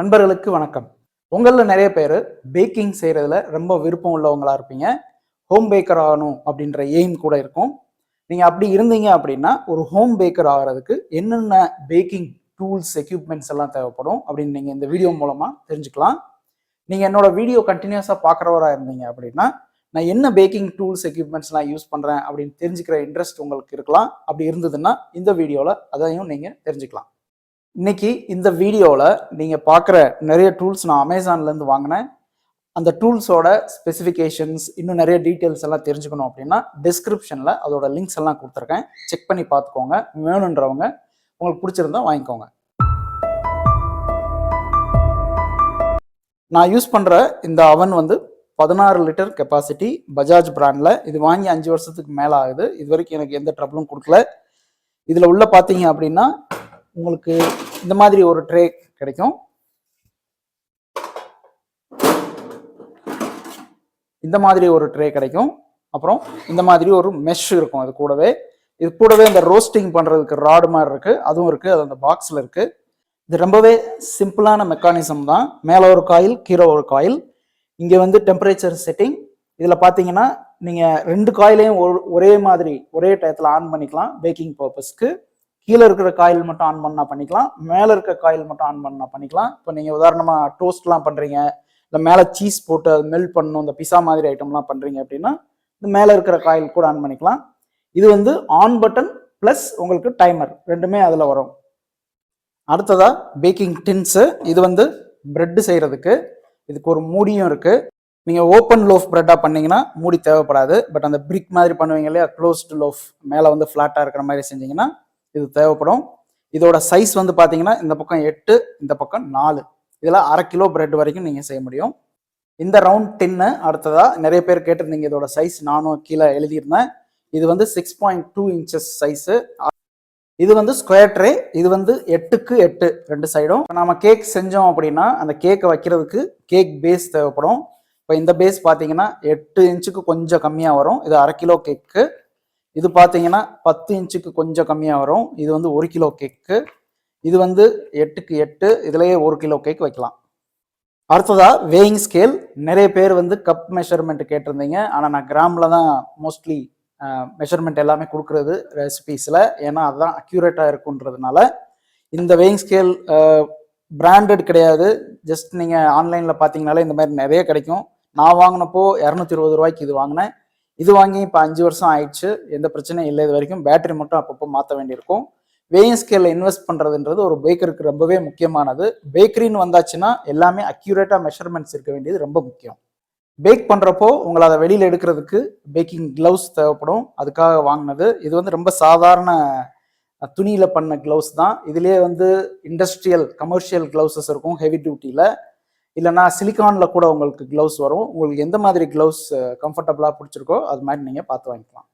நண்பர்களுக்கு வணக்கம். உங்களில் நிறைய பேர் பேக்கிங் செய்கிறதுல ரொம்ப விருப்பம் உள்ளவங்களா இருப்பீங்க. ஹோம் பேக்கர் ஆகணும் அப்படின்ற எய்ம் கூட இருக்கும். நீங்கள் அப்படி இருந்தீங்க அப்படின்னா ஒரு ஹோம் பேக்கர் ஆகிறதுக்கு என்னென்ன பேக்கிங் டூல்ஸ் எக்யூப்மெண்ட்ஸ் எல்லாம் தேவைப்படும் அப்படின்னு நீங்கள் இந்த வீடியோ மூலமாக தெரிஞ்சுக்கலாம். நீங்கள் என்னோட வீடியோ கண்டினியூஸாக பார்க்குறவராக இருந்தீங்க அப்படின்னா நான் என்ன பேக்கிங் டூல்ஸ் எக்யூப்மெண்ட்ஸ்லாம் யூஸ் பண்ணுறேன் அப்படின்னு தெரிஞ்சுக்கிற இன்ட்ரெஸ்ட் உங்களுக்கு இருக்கலாம். அப்படி இருந்ததுன்னா இந்த வீடியோவில் அதையும் நீங்கள் தெரிஞ்சுக்கலாம். இன்னைக்கு இந்த வீடியோவில் நீங்கள் பார்க்குற நிறைய டூல்ஸ் நான் அமேசான்லேருந்து வாங்கினேன். அந்த டூல்ஸோட ஸ்பெசிஃபிகேஷன்ஸ் இன்னும் நிறைய டீட்டெயில்ஸ் எல்லாம் தெரிஞ்சுக்கணும் அப்படின்னா டிஸ்கிரிப்ஷனில் அதோட லிங்க்ஸ் எல்லாம் கொடுத்துருக்கேன். செக் பண்ணி பார்த்துக்கோங்க. வேணுன்றவங்க உங்களுக்கு பிடிச்சிருந்தா வாங்கிக்கோங்க. நான் யூஸ் பண்ணுற இந்த அவன் வந்து பதினாறு லிட்டர் கெப்பாசிட்டி பஜாஜ் பிராண்டில் இது வாங்கி அஞ்சு வருஷத்துக்கு மேலே ஆகுது. இது வரைக்கும் எனக்கு எந்த ட்ரபிளும் கொடுக்கல. இதில் உள்ள பார்த்தீங்க அப்படின்னா உங்களுக்கு இந்த மாதிரி ஒரு ட்ரே கிடைக்கும். இந்த மாதிரி ஒரு ட்ரே கிடைக்கும். அப்புறம் இந்த மாதிரி ஒரு மெஷ் இருக்கும் அது கூடவே. இது கூடவே இந்த ரோஸ்டிங் பண்ணுறதுக்கு ராடு மாதிரி இருக்குது அதுவும் இருக்குது அது அந்த பாக்ஸில் இருக்குது இது ரொம்பவே சிம்பிளான மெக்கானிசம் தான். மேலே ஒரு காயில் கீழே ஒரு காயில் இங்கே வந்து டெம்பரேச்சர் செட்டிங் இதில் பார்த்தீங்கன்னா நீங்கள் ரெண்டு காயிலையும் ஒரு ஒரே மாதிரி ஒரே டயத்தில் ஆன் பண்ணிக்கலாம். பேக்கிங் பர்பஸ்க்கு கீழே இருக்கிற காயில் மட்டும் ஆன் பண்ணால் பண்ணிக்கலாம் மேலே இருக்க காயில் மட்டும் ஆன் பண்ணால் பண்ணிக்கலாம். இப்போ நீங்கள் உதாரணமாக டோஸ்ட்லாம் பண்ணுறீங்க இல்லை மேலே சீஸ் போட்டு அது மெல்ட் பண்ணணும் இந்த பிஸா மாதிரி ஐட்டம்லாம் பண்ணுறீங்க அப்படின்னா இந்த மேலே இருக்கிற காயில் கூட ஆன் பண்ணிக்கலாம். இது வந்து ஆன் பட்டன் ப்ளஸ் உங்களுக்கு டைமர் ரெண்டுமே அதில் வரும். அடுத்ததாக பேக்கிங் டின்ஸு இது வந்து ப்ரெட்டு செய்கிறதுக்கு இதுக்கு ஒரு மூடியும் இருக்குது நீங்கள் ஓப்பன் லோஃப் ப்ரெட்டாக பண்ணிங்கன்னா மூடி தேவைப்படாது. பட் அந்த பிரிக் மாதிரி பண்ணுவீங்க இல்லையா க்ளோஸ்டு லோஃப் மேலே வந்து ஃப்ளாட்டாக இருக்கிற மாதிரி செஞ்சீங்கன்னா இது தேவைப்படும். இதோட சைஸ் வந்து பார்த்தீங்கன்னா இந்த பக்கம் எட்டு இந்த பக்கம் நாலு. இதில் அரை கிலோ பிரெட் வரைக்கும் நீங்கள் செய்ய முடியும். இந்த ரவுண்ட் டின்னு அடுத்ததாக நிறைய பேர் கேட்டிருந்தீங்க இதோட சைஸ் நானும் கீழே எழுதியிருந்தேன். இது வந்து six point two inches size இது வந்து ஸ்கொயர் ட்ரே இது வந்து எட்டுக்கு எட்டு ரெண்டு சைடும் நம்ம கேக் செஞ்சோம் அப்படின்னா அந்த கேக்கை வைக்கிறதுக்கு கேக் பேஸ் தேவைப்படும். இப்போ இந்த பேஸ் பார்த்தீங்கன்னா எட்டு இன்ச்சுக்கு கொஞ்சம் கம்மியாக வரும். இது அரை கிலோ கேக்கு இது பார்த்தீங்கன்னா பத்து இன்ச்சுக்கு கொஞ்சம் கம்மியாக வரும். இது வந்து ஒரு கிலோ கேக்கு. இது வந்து எட்டுக்கு எட்டு இதுலேயே ஒரு கிலோ கேக் வைக்கலாம். அடுத்ததாக வேயிங் ஸ்கேல் நிறைய பேர் வந்து கப் மெஷர்மெண்ட் கேட்டிருந்தீங்க. ஆனால் நான் கிராமில் தான் மோஸ்ட்லி மெஷர்மெண்ட் எல்லாமே கொடுக்குறது ரெசிபீஸில் ஏன்னா அதுதான் அக்யூரேட்டாக இருக்குன்றதுனால. இந்த வேயிங் ஸ்கேல் பிராண்டட் கிடையாது. ஜஸ்ட் நீங்கள் ஆன்லைனில் பார்த்தீங்கனாலே இந்த மாதிரி நிறைய கிடைக்கும். நான் வாங்கினப்போ இரநூத்தி இருபது ரூபாய்க்கு இது வாங்கினேன். இது வாங்கி இப்போ அஞ்சு வருஷம் ஆயிடுச்சு. எந்த பிரச்சனையும் இல்லை இது வரைக்கும். பேட்டரி மட்டும் அப்பப்போ மாற்ற வேண்டியிருக்கும். வேயிங் ஸ்கேலில் இன்வெஸ்ட் பண்ணுறதுன்றது ஒரு பேக்கருக்கு ரொம்பவே முக்கியமானது. பேக்கரின்னு வந்தாச்சுன்னா எல்லாமே அக்யூரேட்டாக மெஷர்மெண்ட்ஸ் இருக்க வேண்டியது ரொம்ப முக்கியம். பேக் பண்ணுறப்போ உங்களை அதை வெளியில் எடுக்கிறதுக்கு பேக்கிங் க்ளவுஸ் தேவைப்படும். அதுக்காக வாங்கினது. இது வந்து ரொம்ப சாதாரண துணியில் பண்ண க்ளவுஸ் தான். இதுலேயே வந்து இண்டஸ்ட்ரியல் கமர்ஷியல் க்ளவுசஸ் இருக்கும் ஹெவி டியூட்டியில் இல்லைனா சிலிக்கானில் கூட உங்களுக்கு க்ளவுஸ் வரும். உங்களுக்கு எந்த மாதிரி க்ளவுஸ் கம்ஃபர்டபுளாக பிடிச்சிருக்கோ அது மாதிரி நீங்கள் பார்த்து வாங்கிக்கலாம்.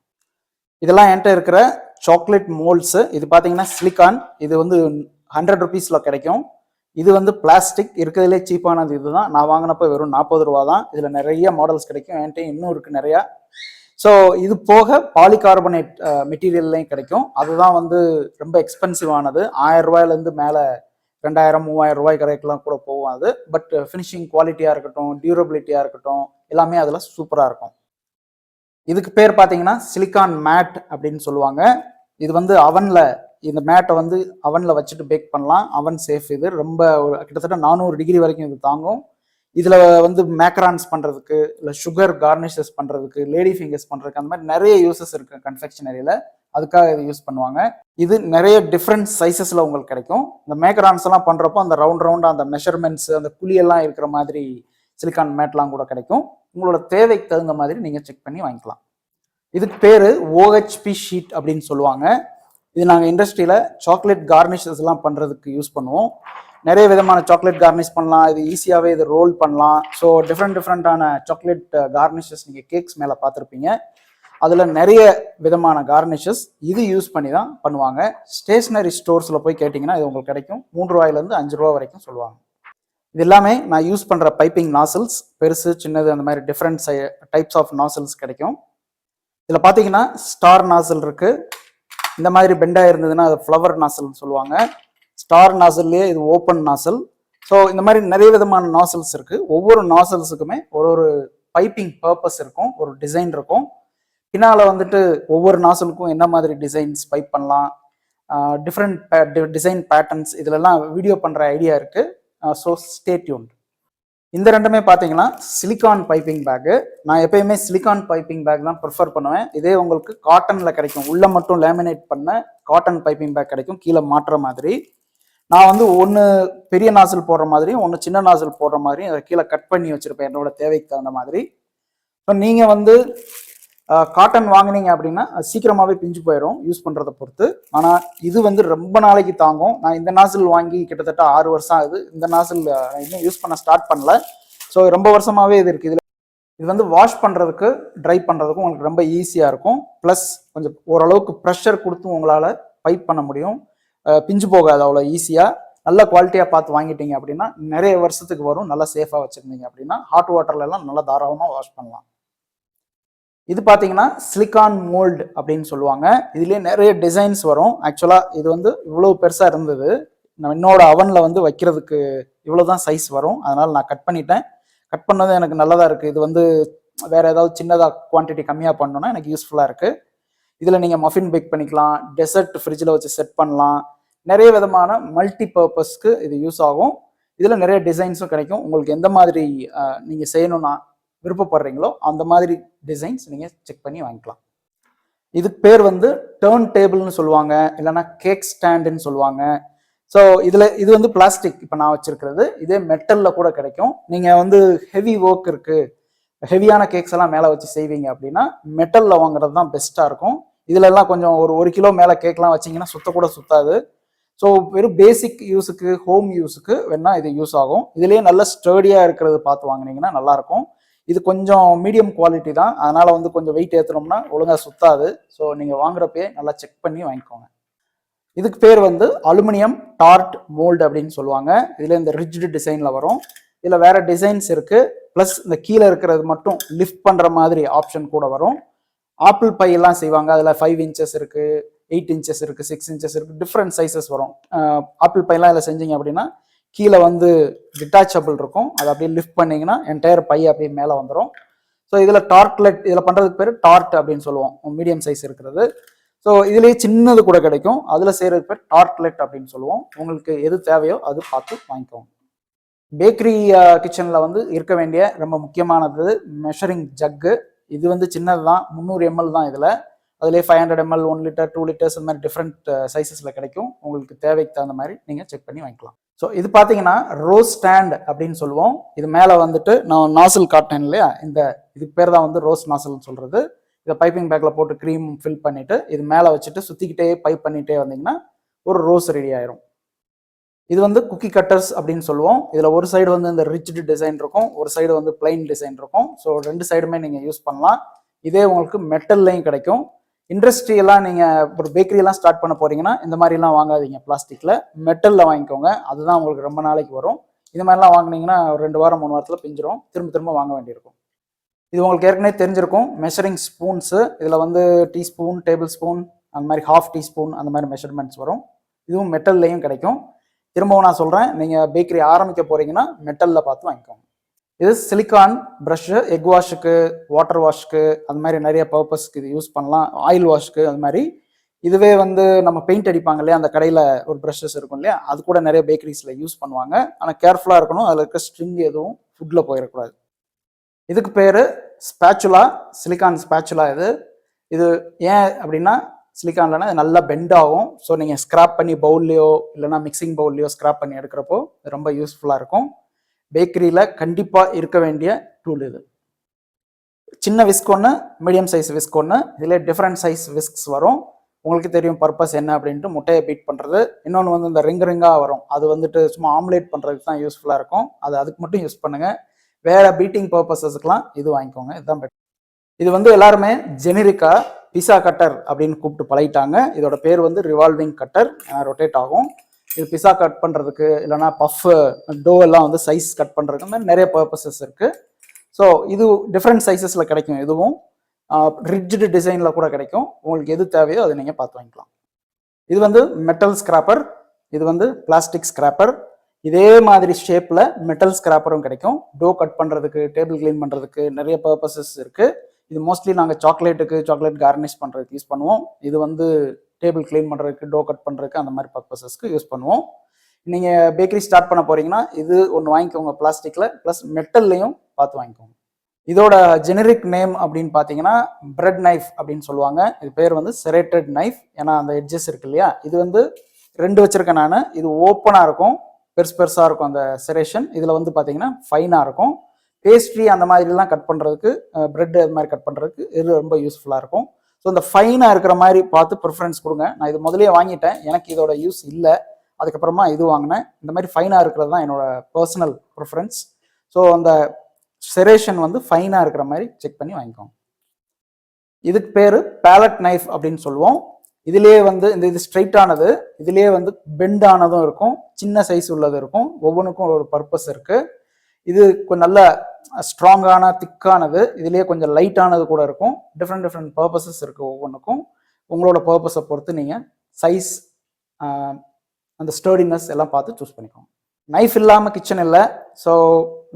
இதெல்லாம் என்கிட்ட இருக்கிற சாக்லேட் மோல்ட்ஸு இது பார்த்தீங்கன்னா சிலிக்கான் இது வந்து ஹண்ட்ரட் ருபீஸில் கிடைக்கும். இது வந்து பிளாஸ்டிக் இருக்கிறதுலே சீப்பானது இதுதான். நான் வாங்கினப்போ வெறும் நாற்பது ரூபா தான். இதில் நிறைய மாடல்ஸ் கிடைக்கும். என்கிட்ட இன்னும் இருக்குது நிறையா. ஸோ இது போக பாலிகார்பனேட் மெட்டீரியல்லையும் கிடைக்கும். அதுதான் வந்து ரொம்ப எக்ஸ்பென்சிவானது ஆயிரம் ரூபாயிலேருந்து மேலே ரெண்டாயிரம் மூவாயிரம் ரூபாய் கரைக்கெல்லாம் கூட போகும் அது பட் ஃபினிஷிங் குவாலிட்டியாக இருக்கட்டும் டியூரபிலிட்டியாக இருக்கட்டும் எல்லாமே அதில் சூப்பராக இருக்கும். இதுக்கு பேர் பார்த்தீங்கன்னா சிலிக்கான் மேட் அப்படின்னு சொல்லுவாங்க. இது வந்து அவனில் இந்த மேட்டை வந்து அவனில் வச்சுட்டு பேக் பண்ணலாம். அவன் சேஃப் இது. ரொம்ப ஒரு கிட்டத்தட்ட நானூறு டிகிரி வரைக்கும் இது தாங்கும். இதில் வந்து மேக்ரான்ஸ் பண்ணுறதுக்கு இல்லை சுகர் கார்னிஷஸ் பண்ணுறதுக்கு லேடி ஃபிங்கர்ஸ் பண்ணுறதுக்கு அந்த மாதிரி நிறைய யூசஸ் இருக்குது கன்ஃபெக்ஷனரியில் அதுக்காக இது யூஸ் பண்ணுவாங்க. இது நிறைய டிஃப்ரெண்ட் சைஸஸில் உங்களுக்கு கிடைக்கும். இந்த மேக்ரான்ஸ் எல்லாம் பண்ணுறப்போ அந்த ரவுண்ட் ரவுண்டாக அந்த மெஷர்மெண்ட்ஸ் அந்த குழியெல்லாம் இருக்கிற மாதிரி சிலிக்கான் மேட்லாம் கூட கிடைக்கும். உங்களோட தேவைக்கு தகுந்த மாதிரி நீங்கள் செக் பண்ணி வாங்கிக்கலாம். இதுக்கு பேர் ஓஹெச்பி ஷீட் அப்படின்னு சொல்லுவாங்க. இது நாங்கள் இண்டஸ்ட்ரியில் சாக்லேட் கார்னிஷஸ் எல்லாம் பண்ணுறதுக்கு யூஸ் பண்ணுவோம். நிறைய விதமான சாக்லேட் கார்னிஷ் பண்ணலாம். இது ஈஸியாகவே இது ரோல் பண்ணலாம். ஸோ டிஃப்ரெண்ட் டிஃப்ரெண்ட்டான சாக்லேட் கார்னிஷஸ் நீங்கள் கேக்ஸ் மேலே பார்த்துருப்பீங்க. அதில் நிறைய விதமான கார்னிஷஸ் இது யூஸ் பண்ணி தான் பண்ணுவாங்க ஸ்டேஷ்னரி ஸ்டோர்ஸில் போய் கேட்டிங்கன்னா இது உங்களுக்கு கிடைக்கும். மூன்று ரூபாயிலேருந்து அஞ்சு ரூபா வரைக்கும் சொல்லுவாங்க. இது எல்லாமே நான் யூஸ் பண்ணுற பைப்பிங் நாசல்ஸ் பெருசு சின்னது அந்த மாதிரி டிஃப்ரெண்ட் டைப்ஸ் ஆஃப் நாசல்ஸ் கிடைக்கும். இதில் பார்த்தீங்கன்னா ஸ்டார் நாசல் இருக்குது இந்த மாதிரி பெண்டாக இருந்ததுன்னா அது ஃப்ளவர் நாசல்னு சொல்லுவாங்க. ஸ்டார் நாசல்லையே இது ஓப்பன் நாசல் ஸோ இந்த மாதிரி நிறைய விதமான நாசல்ஸ் இருக்குது ஒவ்வொரு நாசல்ஸுக்குமே ஒரு ஒரு பைப்பிங் பர்பஸ் இருக்கும். ஒரு டிசைன் இருக்கும். பின்னால் வந்துட்டு ஒவ்வொரு நாசலுக்கும் என்ன மாதிரி டிசைன்ஸ் பைப் பண்ணலாம் டிஃப்ரெண்ட் டிசைன் பேட்டர்ன்ஸ் இதுலலாம் வீடியோ பண்ணுற ஐடியா இருக்குது ஸோ ஸ்டே டியூன்ட் இந்த ரெண்டுமே பார்த்தீங்கன்னா சிலிகான் பைப்பிங் பேக்கு நான் எப்பயுமே சிலிகான் பைப்பிங் பேக் தான் ப்ரிஃபர் பண்ணுவேன். இதே உங்களுக்கு காட்டனில் கிடைக்கும். உள்ளே மட்டும் லேமினேட் பண்ண காட்டன் பைப்பிங் பேக் கிடைக்கும். கீழே மாட்டுற மாதிரி. நான் வந்து ஒன்று பெரிய நாசில் போடுற மாதிரியும் ஒன்று சின்ன நாசில் போடுற மாதிரியும் அதை கீழே கட் பண்ணி வச்சுருப்பேன். என்னோட தேவைக்கு தகுந்த மாதிரி. ஸோ நீங்கள் வந்து காட்டன் வாங்குனீங்க அப்படின்னா சீக்கிரமாகவே பிஞ்சு போயிடும் யூஸ் பண்ணுறதை பொறுத்து. ஆனால் இது வந்து ரொம்ப நாளைக்கு தாங்கும். நான் இந்த நாசில் வாங்கி கிட்டத்தட்ட ஆறு வருஷம் ஆகுது. இந்த நாசில் இன்னும் யூஸ் பண்ண ஸ்டார்ட் பண்ணல. ஸோ ரொம்ப வருஷமாகவே இது இருக்குது இதில் இது வந்து வாஷ் பண்ணுறதுக்கு ட்ரை பண்ணுறதுக்கும் உங்களுக்கு ரொம்ப ஈஸியாக இருக்கும். ப்ளஸ் கொஞ்சம் ஓரளவுக்கு ப்ரெஷர் கொடுத்து உங்களால் பைப் பண்ண முடியும். பிஞ்சு போகாது அவ்வளோ ஈஸியாக நல்ல குவாலிட்டியாக பார்த்து வாங்கிட்டீங்க அப்படின்னா நிறைய வருஷத்துக்கு வரும். நல்லா சேஃபாக வச்சுருந்தீங்க அப்படின்னா ஹாட் வாட்டர்ல எல்லாம் நல்லா தாராளமாக வாஷ் பண்ணலாம். இது பார்த்தீங்கன்னா சிலிகான் மோல்டு அப்படின்னு சொல்லுவாங்க. இதுலேயே நிறைய டிசைன்ஸ் வரும். ஆக்சுவலாக இது வந்து இவ்வளோ பெருசாக இருந்தது. நான் என்னோட அவனில் வந்து வைக்கிறதுக்கு இவ்வளோ தான் சைஸ் வரும். அதனால் நான் கட் பண்ணிட்டேன். கட் பண்ணது எனக்கு நல்லதாக இருக்குது இது வந்து வேறு ஏதாவது சின்னதாக குவான்டிட்டி கம்மியாக பண்ணோன்னா எனக்கு யூஸ்ஃபுல்லாக இருக்குது இதில் நீங்கள் மஃபின் பேக் பண்ணிக்கலாம். டெசர்ட் ஃப்ரிட்ஜில் வச்சு செட் பண்ணலாம். நிறைய விதமான மல்டி பர்பஸ்க்கு இது யூஸ் ஆகும். இதில் நிறைய டிசைன்ஸும் கிடைக்கும். உங்களுக்கு எந்த மாதிரி நீங்கள் செய்யணும்னா விருப்பப்படுறீங்களோ அந்த மாதிரி டிசைன்ஸ் நீங்கள் செக் பண்ணி வாங்கிக்கலாம். இதுக்கு பேர் வந்து டேர்ன் டேபிள்னு சொல்லுவாங்க இல்லைன்னா கேக் ஸ்டாண்டுன்னு சொல்லுவாங்க. ஸோ இதில் இது வந்து பிளாஸ்டிக் இப்போ நான் வச்சுருக்கிறது இதே மெட்டலில் கூட கிடைக்கும். நீங்கள் வந்து ஹெவி ஒர்க் இருக்குது ஹெவியான கேக்ஸ் எல்லாம் மேலே வச்சு செய்வீங்க அப்படின்னா மெட்டலில் வாங்குறது தான் பெஸ்ட்டாக இருக்கும். இதுல எல்லாம் கொஞ்சம் ஒரு ஒரு கிலோ மேலே கேக்லாம் வச்சிங்கன்னா சுத்த கூட சுத்தாது. ஸோ வெறும் பேசிக் யூஸுக்கு ஹோம் யூஸுக்கு வேணால் இது யூஸ் ஆகும். இதுலேயே நல்ல ஸ்டர்டியாக இருக்கிறது பார்த்து வாங்குனீங்கன்னா நல்லாயிருக்கும் இது கொஞ்சம் மீடியம் குவாலிட்டி தான். அதனால் வந்து கொஞ்சம் வெயிட் ஏற்றுனோம்னா ஒழுங்காக சுத்தாது. ஸோ நீங்கள் வாங்குறப்பயே நல்லா செக் பண்ணி வாங்கிக்கோங்க. இதுக்கு பேர் வந்து அலுமினியம் டார்ட் மோல்டு அப்படின்னு சொல்லுவாங்க. இதில் இந்த ரிஜிட் டிசைனில் வரும். இதில் வேறு டிசைன்ஸ் இருக்குது ப்ளஸ் இந்த கீழே இருக்கிறது மட்டும் லிஃப்ட் பண்ணுற மாதிரி ஆப்ஷன் கூட வரும். ஆப்பிள் பையெல்லாம் செய்வாங்க. அதில் ஃபைவ் இன்ச்சஸ் இருக்குது எயிட் இன்ச்சஸ் இருக்குது சிக்ஸ் இன்ச்சஸ் இருக்குது டிஃப்ரெண்ட் சைஸஸ் வரும். ஆப்பிள் பையெல்லாம் இதில் செஞ்சீங்க அப்படின்னா கீழே வந்து டிட்டாச்சபிள் இருக்கும். அதை அப்படியே லிஃப்ட் பண்ணிங்கன்னா என்டையர் பை அப்படியே மேலே வந்துடும் ஸோ இதில் டார்ட்லெட் இதில் பண்ணுறதுக்கு பேர் டார்ட் அப்படின்னு சொல்லுவோம். மீடியம் சைஸ் இருக்கிறது. ஸோ இதுலேயே சின்னது கூட கிடைக்கும். அதில் செய்கிறதுக்கு பேர் டார்ட்லெட் அப்படின்னு சொல்லுவோம். உங்களுக்கு எது தேவையோ அது பார்த்து வாங்கிக்கோங்க. பேக்கரி கிச்சனில் வந்து இருக்க வேண்டிய ரொம்ப முக்கியமானது மெஷரிங் ஜக்கு இது வந்து சின்னது தான் முந்நூறு எம்எல் தான் இதில். அதிலே five hundred ML one litre two litres இந்த மாதிரி டிஃப்ரெண்ட் சைஸஸில் கிடைக்கும். உங்களுக்கு தேவைக்கு தகுந்த மாதிரி நீங்கள் செக் பண்ணி வாங்கிக்கலாம். ஸோ இது பார்த்தீங்கன்னா ரோஸ் ஸ்டாண்ட் அப்படின்னு சொல்லுவோம். இது மேலே வந்துட்டு நான் நாசில் காட்டினேன் இல்லையா? இந்த இதுக்கு பேர் தான் வந்து ரோஸ் நாசில்னு சொல்கிறது இதை பைப்பிங் பேக்கில் போட்டு க்ரீம் ஃபில் பண்ணிவிட்டு இது மேலே வச்சுட்டு சுற்றிக்கிட்டே பைப் பண்ணிகிட்டே வந்தீங்கன்னா ஒரு ரோஸ் ரெடி ஆயிரும். இது வந்து குக்கி கட்டர்ஸ் அப்படின்னு சொல்லுவோம். இதில் ஒரு சைடு வந்து இந்த ரிச்டு டிசைன் இருக்கும். ஒரு சைடு வந்து பிளைன் டிசைன் இருக்கும். ஸோ ரெண்டு சைடுமே நீங்கள் யூஸ் பண்ணலாம். இதே உங்களுக்கு மெட்டல்லையும் கிடைக்கும். இண்டஸ்ட்ரியெல்லாம் நீங்கள் ஒரு பேக்கரியெல்லாம் ஸ்டார்ட் பண்ண போறீங்கன்னா இந்த மாதிரிலாம் வாங்காதீங்க. பிளாஸ்டிக்கில் மெட்டலில் வாங்கிக்கோங்க. அதுதான் உங்களுக்கு ரொம்ப நாளைக்கு வரும். இது மாதிரிலாம் வாங்கினீங்கன்னா ஒரு ரெண்டு வாரம் மூணு வாரத்தில் பிஞ்சிரும். திரும்ப திரும்ப வாங்க வேண்டியிருக்கும். இது உங்களுக்கு ஏற்கனவே தெரிஞ்சிருக்கும். மெஷரிங் ஸ்பூன்ஸு இதில் வந்து டீஸ்பூன் டேபிள் ஸ்பூன் அந்த மாதிரி ஹாஃப் டீஸ்பூன் அந்த மாதிரி மெஷர்மெண்ட்ஸ் வரும். இதுவும் மெட்டல்லையும் கிடைக்கும். திரும்பவும் நான் சொல்கிறேன் நீங்கள் பேக்கரி ஆரம்பிக்க போகிறீங்கன்னா மெட்டலில் பார்த்து வாங்கிக்கோங்க. இது சிலிக்கான் ப்ரஷ்ஷு எக் வாஷுக்கு வாட்டர் வாஷ்க்கு அது மாதிரி நிறைய பர்பஸ்க்கு இது யூஸ் பண்ணலாம். ஆயில் வாஷ்க்கு அது மாதிரி. இதுவே வந்து நம்ம பெயிண்ட் அடிப்பாங்க இல்லையா அந்த கடையில் ஒரு ப்ரஷஸ் இருக்கும் இல்லையா அது கூட நிறைய பேக்கரிஸில் யூஸ் பண்ணுவாங்க. ஆனால் கேர்ஃபுல்லாக இருக்கணும் அதில் இருக்க ஸ்ட்ரிங் எதுவும் ஃபுட்டில் போயிடக்கூடாது. இதுக்கு பேர் ஸ்பேச்சுலா சிலிக்கான் ஸ்பேச்சுலா இது. இது ஏன் அப்படின்னா சிலிக்கான்லனா இது நல்லா பெண்ட் ஆகும். ஸோ நீங்கள் ஸ்க்ராப் பண்ணி பவுல்லையோ இல்லைனா மிக்சிங் பவுல்லையோ ஸ்க்ராப் பண்ணி எடுக்கிறப்போ ரொம்ப யூஸ்ஃபுல்லாக இருக்கும். பேக்கரியில் கண்டிப்பாக இருக்க வேண்டிய டூல் இது. சின்ன விஸ்க் ஒன்று மீடியம் சைஸ் விஸ்க் ஒன்று இதில் டிஃப்ரெண்ட் சைஸ் விஸ்க்ஸ் வரும். உங்களுக்கு தெரியும் பர்பஸ் என்ன அப்படின்ட்டு முட்டையை பீட் பண்ணுறது இன்னொன்று வந்து இந்த ரிங் ரிங்காக வரும். அது வந்துட்டு சும்மா ஆம்லேட் பண்ணுறதுக்கு தான் யூஸ்ஃபுல்லாக இருக்கும். அது அதுக்கு மட்டும் யூஸ் பண்ணுங்கள் வேறு பீட்டிங் பர்பஸஸ்க்குலாம் இது வாங்கிக்கோங்க. இதுதான் பெட்டர் இது வந்து எல்லாருமே ஜெனரிக்காக பிசா கட்டர் அப்படின்னு கூப்பிட்டு பழகிட்டாங்க. இதோட பேர் வந்து ரிவால்விங் கட்டர் ரொட்டேட் ஆகும். இது பிசா கட் பண்ணுறதுக்கு இல்லைனா பஃப் டோ எல்லாம் வந்து சைஸ் கட் பண்ணுறதுக்கு மாதிரி நிறைய பர்பஸஸ் இருக்குது ஸோ இது டிஃப்ரெண்ட் சைஸஸில் கிடைக்கும் இதுவும் ரிட்ஜிடு டிசைனில் கூட கிடைக்கும். உங்களுக்கு எது தேவையோ அதை நீங்கள் பார்த்து வாங்கிக்கலாம். இது வந்து மெட்டல் ஸ்கிராப்பர் இது வந்து பிளாஸ்டிக் ஸ்கிராப்பர் இதே மாதிரி ஷேப்பில் மெட்டல் ஸ்கிராப்பரும் கிடைக்கும். டோ கட் பண்ணுறதுக்கு டேபிள் க்ளீன் பண்ணுறதுக்கு நிறைய பர்பஸஸ் இருக்குது இது மோஸ்ட்லி நாங்கள் சாக்லேட்டுக்கு சாக்லேட் கார்னிஷ் பண்ணுறதுக்கு யூஸ் பண்ணுவோம். இது வந்து டேபிள் க்ளீன் பண்ணுறதுக்கு டோ கட் பண்ணுறதுக்கு அந்த மாதிரி பர்பஸஸ்க்கு யூஸ் பண்ணுவோம். நீங்கள் பேக்கரி ஸ்டார்ட் பண்ண போகிறீங்கன்னா இது ஒன்று வாங்கிக்கோங்க பிளாஸ்டிக்கில் ப்ளஸ் மெட்டல்லையும் பார்த்து வாங்கிக்கோங்க. இதோட ஜெனரிக் நேம் அப்படின்னு பார்த்தீங்கன்னா பிரெட் நைஃப் அப்படின்னு சொல்லுவாங்க. இது பேர் வந்து செரேட்டட் நைஃப். ஏன்னா அந்த எட்ஜஸ் இருக்கு இல்லையா? இது வந்து ரெண்டு வச்சுருக்கேன் நான். இது ஓப்பனாக இருக்கும். பெருசு பெருசாக இருக்கும் அந்த செரேஷன். இதில் வந்து பார்த்தீங்கன்னா ஃபைனாக இருக்கும். பேஸ்ட்ரி அந்த மாதிரிலாம் கட் பண்ணுறதுக்கு பிரெட் அது மாதிரி கட் பண்ணுறதுக்கு இது ரொம்ப யூஸ்ஃபுல்லாக இருக்கும். ஸோ இந்த ஃபைனாக இருக்கிற மாதிரி பார்த்து ப்ரிஃபரன்ஸ் கொடுங்க. நான் இது முதலே வாங்கிட்டேன். எனக்கு இதோட யூஸ் இல்லை. அதுக்கப்புறமா இது வாங்கினேன். இந்த மாதிரி ஃபைனாக இருக்கிறது தான் என்னோட பர்சனல் ப்ரிஃபரன்ஸ் ஸோ அந்த செரேஷன் வந்து ஃபைனாக இருக்கிற மாதிரி செக் பண்ணி வாங்கிக்கோங்க. இதுக்கு பேர் பேலட் நைஃப் அப்படின்னு சொல்லுவோம். இதுலேயே வந்து இந்த இது ஸ்ட்ரைட்டானது இதுலேயே வந்து பெண்டானதும் இருக்கும். சின்ன சைஸ் உள்ளது இருக்கும். ஒவ்வொன்றுக்கும் ஒரு பர்பஸ் இருக்குது இது கொஞ்சம் நல்ல ஸ்ட்ராங்கான திக்கானது இதுலேயே கொஞ்சம் லைட்டானது கூட இருக்கும். டிஃப்ரெண்ட் டிஃப்ரெண்ட் பர்பஸஸ் இருக்குது ஒவ்வொன்றுக்கும் உங்களோட பர்பஸை பொறுத்து நீங்கள் சைஸ் அந்த ஸ்டர்டினஸ் எல்லாம் பார்த்து சூஸ் பண்ணிக்கோங்க. நைஃப் இல்லாமல் கிச்சன் இல்லை. ஸோ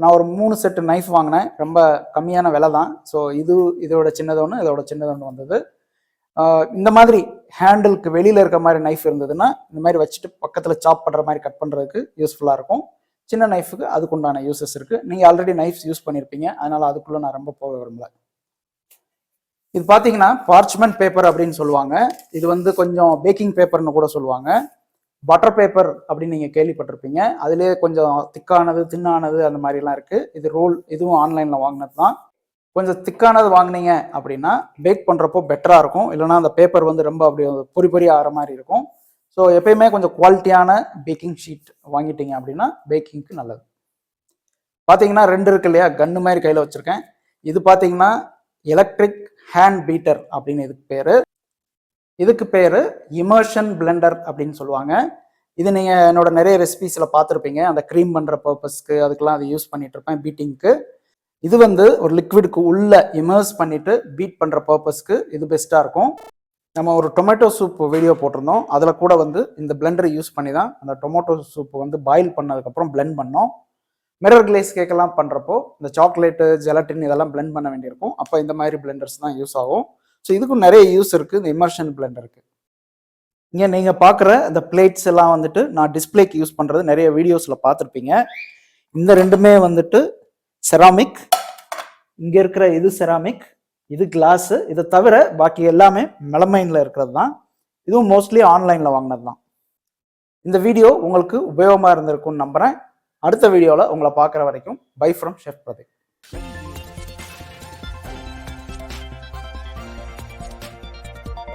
நான் ஒரு மூணு செட்டு நைஃப் வாங்கினேன். ரொம்ப கம்மியான விலை தான். ஸோ இது இதோட சின்னதொன்று இதோட சின்னதொன்று வந்தது. இந்த மாதிரி ஹேண்டிலுக்கு வெளியில் இருக்க மாதிரி நைஃப் இருந்ததுன்னா இந்த மாதிரி வச்சுட்டு பக்கத்தில் சாப் பண்ணுற மாதிரி கட் பண்ணுறதுக்கு யூஸ்ஃபுல்லாக இருக்கும். சின்ன நைஃபுக்கு அதுக்குண்டான யூசஸ் இருக்குது நீங்கள் ஆல்ரெடி நைஃப்ஸ் யூஸ் பண்ணியிருப்பீங்க அதனால் அதுக்குள்ளே நான் ரொம்ப போக விரும்பல. இது பார்த்தீங்கன்னா பார்ச்மெண்ட் பேப்பர் அப்படின்னு சொல்லுவாங்க. இது வந்து கொஞ்சம் பேக்கிங் பேப்பர்னு கூட சொல்லுவாங்க. பட்டர் பேப்பர் அப்படின்னு நீங்கள் கேள்விப்பட்டிருப்பீங்க. அதுலேயே கொஞ்சம் திக்கானது தின்னானது அந்த மாதிரிலாம் இருக்குது இது ரோல் இதுவும் ஆன்லைனில் வாங்கினது தான் கொஞ்சம் திக்கானது வாங்குனீங்க அப்படின்னா பேக் பண்ணுறப்போ பெட்டராக இருக்கும். இல்லைன்னா அந்த பேப்பர் வந்து ரொம்ப அப்படி பொறி பொறி ஆகிற மாதிரி இருக்கும். ஸோ எப்பயுமே கொஞ்சம் குவாலிட்டியான பேக்கிங் ஷீட் வாங்கிட்டீங்க அப்படின்னா பேக்கிங்க்கு நல்லது. பார்த்தீங்கன்னா ரெண்டு இருக்கு இல்லையா? கன்னு மாதிரி கையில் வச்சுருக்கேன். இது பார்த்தீங்கன்னா எலக்ட்ரிக் ஹேண்ட் பீட்டர் அப்படின்னு இதுக்கு பேர். இதுக்கு பேர் இமர்ஷன் பிளெண்டர் அப்படின்னு சொல்லுவாங்க. இது நீங்கள் என்னோட நிறைய ரெசிபிஸில் பார்த்துருப்பீங்க அந்த க்ரீம் பண்ணுற பர்பஸ்க்கு அதுக்கெல்லாம் அதை யூஸ் பண்ணிட்டு இருப்பேன் பீட்டிங்க்கு இது வந்து ஒரு லிக்விடுக்கு உள்ள இமர்ஸ் பண்ணிட்டு பீட் பண்ணுற பர்பஸ்க்கு இது பெஸ்ட்டாக இருக்கும். நம்ம ஒரு டொமேட்டோ சூப் வீடியோ போட்டிருந்தோம். அதில் கூட வந்து இந்த பிளெண்டரை யூஸ் பண்ணி தான் அந்த டொமேட்டோ சூப் வந்து பாயில் பண்ணதுக்கப்புறம் பிளெண்ட் பண்ணோம். மிரர் கிளேஸ் கேக்கெல்லாம் பண்ணுறப்போ இந்த சாக்லேட்டு ஜெலட்டின் இதெல்லாம் பிளெண்ட் பண்ண வேண்டியிருக்கும். அப்போ இந்த மாதிரி பிளெண்டர்ஸ் தான் யூஸ் ஆகும். ஸோ இதுக்கும் நிறைய யூஸ் இருக்குது இந்த இமர்ஷன் பிளெண்டருக்கு இங்கே நீங்கள் பார்க்குற இந்த பிளேட்ஸ் எல்லாம் வந்துட்டு நான் டிஸ்பிளேக்கு யூஸ் பண்ணுறது நிறைய வீடியோஸில் பார்த்துருப்பீங்க. இந்த ரெண்டுமே வந்துட்டு செராமிக் இங்கே இருக்கிற இது செராமிக் இது கிளாஸு இதை தவிர பாக்கி எல்லாமே மெலமைனில் இருக்கிறது தான் இதுவும் மோஸ்ட்லி ஆன்லைனில் வாங்கினது தான் இந்த வீடியோ உங்களுக்கு உபயோகமாக இருந்திருக்கும்னு நம்புகிறேன் அடுத்த வீடியோவில் உங்களை பார்க்குற வரைக்கும் பை ஃப்ரம் ஷெஃப் பிரதீப்